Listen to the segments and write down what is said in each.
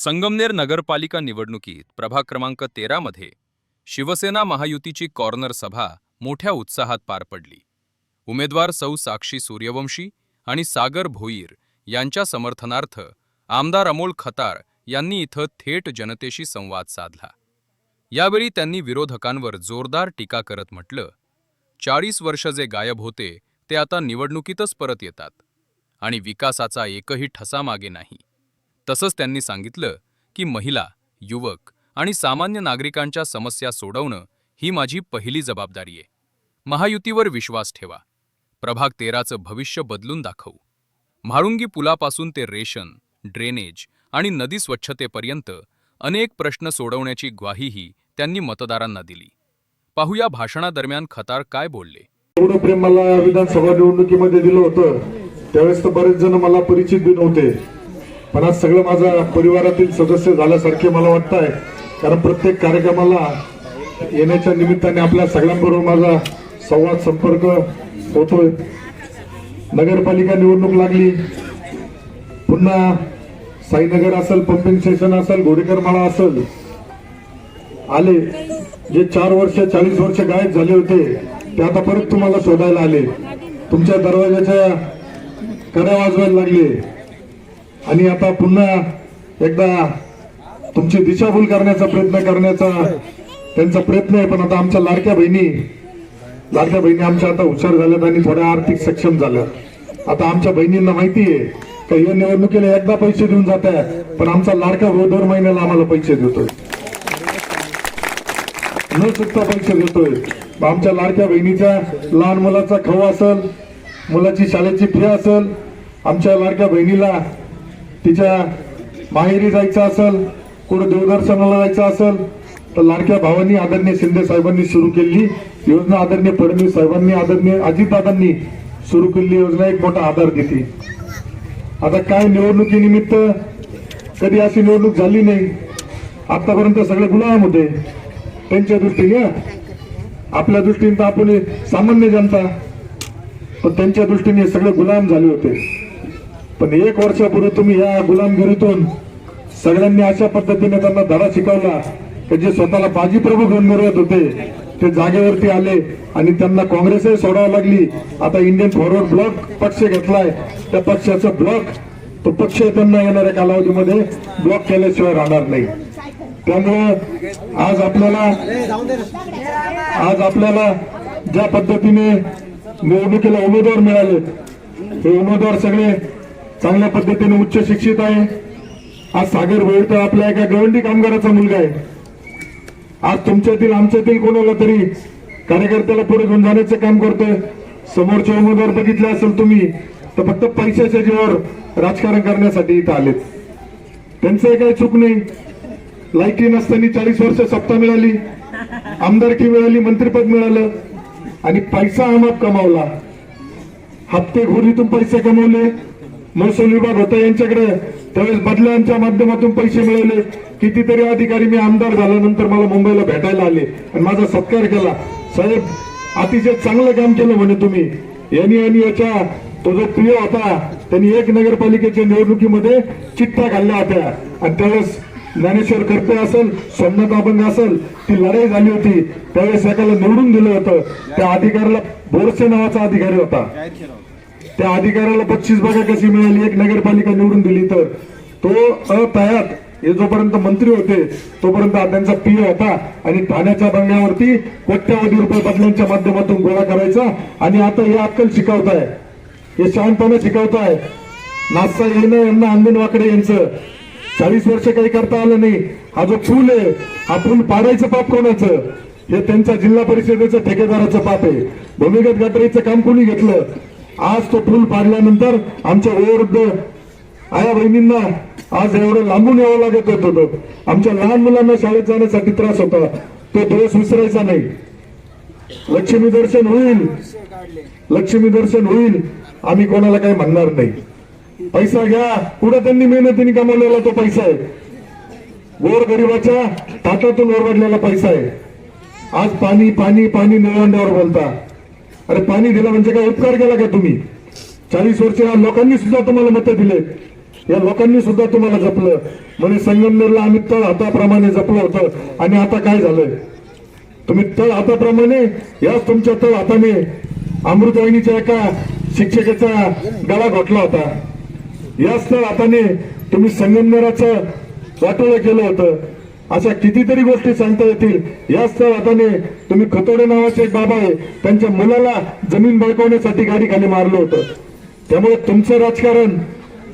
संगमनेर नगरपालिका निवडणुकीत प्रभाग क्रमांक तेरामध्ये शिवसेना महायुतीची कॉर्नर सभा मोठ्या उत्साहात पार पडली. उमेदवार सौ साक्षी सूर्यवंशी आणि सागर भोईर यांच्या समर्थनार्थ आमदार अमोल खतार यांनी इथं थेट जनतेशी संवाद साधला. यावेळी त्यांनी विरोधकांवर जोरदार टीका करत म्हटलं चाळीस वर्ष जे गायब होते ते आता निवडणुकीतच परत येतात आणि विकासाचा एकही ठसा मागे नाही. तसंच त्यांनी सांगितलं की महिला युवक आणि सामान्य नागरिकांच्या समस्या सोडवणं ही माझी पहिली जबाबदारी आहे. महायुतीवर विश्वास ठेवा. प्रभाग तेराचं भविष्य बदलून दाखवू. म्हाळुंगी पुलापासून ते रेशन ड्रेनेज आणि नदी स्वच्छतेपर्यंत अनेक प्रश्न सोडवण्याची ग्वाहीही त्यांनी मतदारांना दिली. पाहूया भाषणादरम्यान खतार काय बोलले. एवढं प्रेम मला विधानसभा निवडणुकीमध्ये दिलं होतं. त्यावेळेस तर बरेच जण मला परिचित बी नव्हते. पण आज सगळं माझा परिवारातील सदस्य झाल्यासारखे मला वाटत आहे कारण प्रत्येक कार्यक्रमाला येण्याच्या निमित्ताने आपल्या सगळ्यांबरोबर माझा संवाद संपर्क होतोय. नगरपालिका निवडणूक लागली. पुन्हा साईनगर असेल पंपिंग स्टेशन असेल घोडेकरमाळा असेल. आले. जे चार वर्ष चाळीस वर्ष गायब झाले होते ते आता परत तुम्हाला शोधायला आले. तुमच्या दरवाजाच्या कड्या वाजवायला लागले. आणि आता पुन्हा एकदा तुमची दिशाभूल करण्याचा प्रयत्न करण्याचा त्यांचा प्रयत्न आहे पण आता आमच्या लाडक्या बहिणी लाडक्या बहिणी आमच्या आता हुशार झाल्यात आणि थोड्या आर्थिक सक्षम झाल्यात. आता आमच्या बहिणींना माहिती आहे का या निवडणुकीला एकदा पैसे देऊन जात आहे पण आमचा लाडका भाऊ दर महिन्याला आम्हाला पैसे देतोय. न चुकता पैसे देतोय. आमच्या लाडक्या बहिणीचा लहान मुलाचा खवा असेल मुलाची शाळेची फी असेल आमच्या लाडक्या बहिणीला तिच्या माहेरी जायचं असेल कुठं देवदर्शनाला जायचं असेल तर लाडक्या भावांनी आदरणीय शिंदे साहेबांनी सुरू केली. योजना आदरणीय फडणवीस साहेबांनी आदरणीय अजितदादांनी सुरू केलेली योजना एक मोठा आधार देते. आता काय निवडणुकीनिमित्त कधी अशी निवडणूक झाली नाही? आतापर्यंत सगळे गुलाम होते. त्यांच्या दृष्टीने आपल्या दृष्टीने तर आपण सामान्य जनता पण त्यांच्या दृष्टीने सगळे गुलाम झाले होते. पण एक वर्षापूर्वी तुम्ही या गुलामगिरीतून सगळ्यांनी अशा पद्धतीने त्यांना धडा शिकवला की जे स्वतःला बाजीप्रभू घेऊन मिळवत होते ते जागेवरती आले आणि त्यांना काँग्रेसही सोडावं लागली. आता इंडियन फॉरवर्ड ब्लॉक पक्ष घेतलाय. त्या पक्षाचा ब्लॉक तो पक्ष त्यांना येणाऱ्या कालावधीमध्ये ब्लॉक केल्याशिवाय राहणार नाही. त्यामुळं आज आपल्याला आज आपल्याला ज्या पद्धतीने निवडणुकीला उमेदवार मिळाले हे उमेदवार सगळे चांगल्या पद्धतीने उच्च शिक्षित आहे. आज सागर भोईर आपल्या एका गवंडी कामगाराचा मुलगा आहे. आज तुमच्यातील आमच्यातील कोणाला तरी कार्यकर्त्याला पुढे घेऊन जाण्याचं काम करतोय. समोरचे उमेदवार बघितले असेल तुम्ही तर फक्त पैशाच्या जीवावर राजकारण करण्यासाठी इथं आलेत. त्यांचं काही चूक नाही. लायकी नसताना चाळीस वर्ष सत्ता मिळाली आमदारकी मिळाली मंत्रिपद मिळालं आणि पैसा अमाप कमावला. हप्ते घोरीतून पैसे कमवले महसूल विभाग होता यांच्याकडे त्यावेळेस बदल्यांच्या माध्यमातून पैसे मिळवले कितीतरी अधिकारी मी आमदार झाल्यानंतर मला मुंबईला भेटायला आले. आणि माझा सत्कार केला. साहेब अतिशय चांगलं काम केलं म्हणे तुम्ही. यांनी आणि याच्या तो जो प्रिय होता त्यांनी एक नगरपालिकेच्या निवडणुकीमध्ये चिठ्ठ्या घालल्या होत्या. आणि त्यावेळेस ज्ञानेश्वर करते असेल सोमनाथ अभंग असेल ती लढाई झाली होती. त्यावेळेस एकाला निवडून दिलं होतं. त्या अधिकाऱ्याला बोरसे नावाचा अधिकारी होता. त्या अधिकाऱ्याला बक्षीस बघा कशी मिळाली. एक नगरपालिका निवडून दिली तर. तो अतयात हे जोपर्यंत मंत्री होते तोपर्यंत त्यांचा पीए होता. आणि ठाण्याच्या बंगल्यावरती कोट्यावधी रुपये बदल्यांच्या माध्यमातून गोळा करायचा. आणि आता हे अक्कल शिकवताय. हे शहाणपणे शिकवताय. नाचता येणं यांना अंगण वाकडे यांचं. चाळीस वर्ष काही करता आलं नाही. हा जो पूल आहे हा पूल पाडायचं पाप कोणाचं? हे त्यांच्या जिल्हा परिषदेचं ठेकेदाराचं पाप आहे. भूमिगत गटारीचं काम कोणी घेतलं? आज तो पूल पाडल्यानंतर आमच्या वयोवृद्ध आया बहिणींना आज एवढं लांबून यावं लागत होतं. आमच्या लहान मुलांना शाळेत जाण्यासाठी त्रास होता. तो दिवस विसरायचा नाही. लक्ष्मी दर्शन होईल. लक्ष्मी दर्शन होईल. आम्ही कोणाला काही म्हणणार नाही. पैसा घ्या. कुठं त्यांनी मेहनतीने कमावलेला तो पैसा आहे? गोर गरिबाच्या ताटातून ओरडलेला पैसा आहे. आज पाणी पाणी पाणी निळवंड्यावर बोलता. अरे पाणी दिलं म्हणजे काय उपकार केला का तुम्ही? चाळीस वर्ष या लोकांनी सुद्धा तुम्हाला मतं दिले. या लोकांनी सुद्धा तुम्हाला जपलं. म्हणजे संगमनेरला आम्ही तळ हाताप्रमाणे जपलं होतं आणि आता काय झालंय? तुम्ही तळ हाताप्रमाणे याच तुमच्या तळ हाताने अमृतवाहिनीच्या एका शिक्षकाचा गळा घोटला होता. याच तळ हाताने तुम्ही संगमनेराचं वाटोळं केलं होतं. अशा कितीतरी गोष्टी सांगता येतील. याच तळ हाताने तुम्ही खतोडे नावाचे एक बाबा आहे त्यांच्या मुलाला जमीन बळकवण्यासाठी गाडी खाली मारलं होतं. त्यामुळे तुमचं राजकारण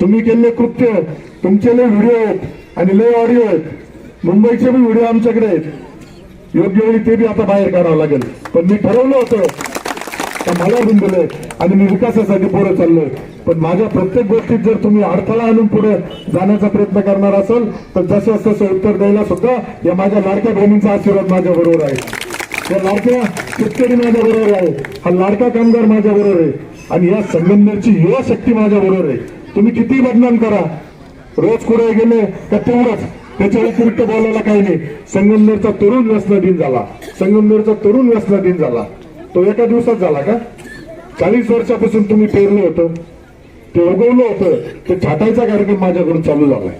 तुम्ही केलेले कृत्य तुमचे लय व्हिडिओ आहेत आणि लय ऑडिओ आहेत. मुंबईचे बी व्हिडिओ आमच्याकडे आहेत. योग्य वेळी ते बी आता बाहेर काढावं लागेल. पण मी ठरवलं होतं का मला बिंदलंय आणि मी विकासासाठी पुढे चाललोय. पण माझ्या प्रत्येक गोष्टीत जर तुम्ही अडथळा आणून पुढे जाण्याचा प्रयत्न करणार असाल तर जसं तसं उत्तर द्यायला सुद्धा या माझ्या लाडक्या बहिणींचा आशीर्वाद माझ्या बरोबर आहे. या लाडक्या शेतकरी माझ्या बरोबर आहे. हा लाडका कामगार माझ्या बरोबर आहे. आणि या संगमनेरची युवा शक्ती माझ्या बरोबर आहे. तुम्ही किती बदनाम करा. रोज कुठे गेले का तेवढंच. त्याच्या व्यतिरिक्त बोलायला काही नाही. संगमनेरचा तरुण व्यसन दिन झाला. संगमनेरचा तरुण व्यसन दिन झाला. तो एका दिवसात झाला का? चाळीस वर्षापासून तुम्ही पेरलं होतं. ते उगवलं होतं. ते छाटायचा कार्यक्रम माझ्याकडून चालू झालाय.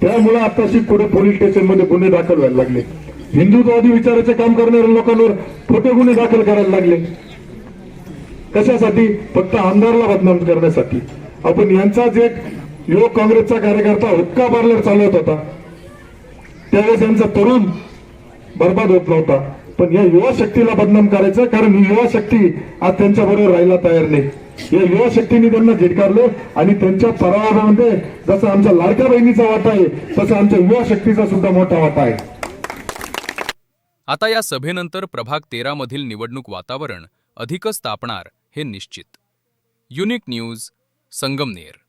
त्यामुळे आताशी पुढे पोलीस स्टेशनमध्ये गुन्हे दाखल व्हायला लागले. हिंदुत्ववादी विचाराचे काम करणाऱ्या लोकांवर खोटे गुन्हे दाखल करायला लागले. कशासाठी? फक्त आमदारला बदनाम करण्यासाठी. आपण यांचाच एक युवक काँग्रेसचा कार्यकर्ता हुक्का पार्लर चालवत होता. त्यावेळेस यांचा तरुण बर्बाद होत नव्हता. पण या युवा शक्तीला बदनाम करायचं कारण ही युवा शक्ती आज त्यांच्या बरोबर राहायला तयार नाही. या युवा शक्तीने त्यांना झिटकारलं आणि त्यांच्या पराभवामध्ये जसं आमच्या लाडक्या बहिणीचा वाटा आहे तसं आमच्या युवा शक्तीचा सुद्धा मोठा वाटा आहे. आता या सभेनंतर प्रभाग तेरा मधील निवडणूक वातावरण अधिकच तापणार हे निश्चित. Unique news Sangamner.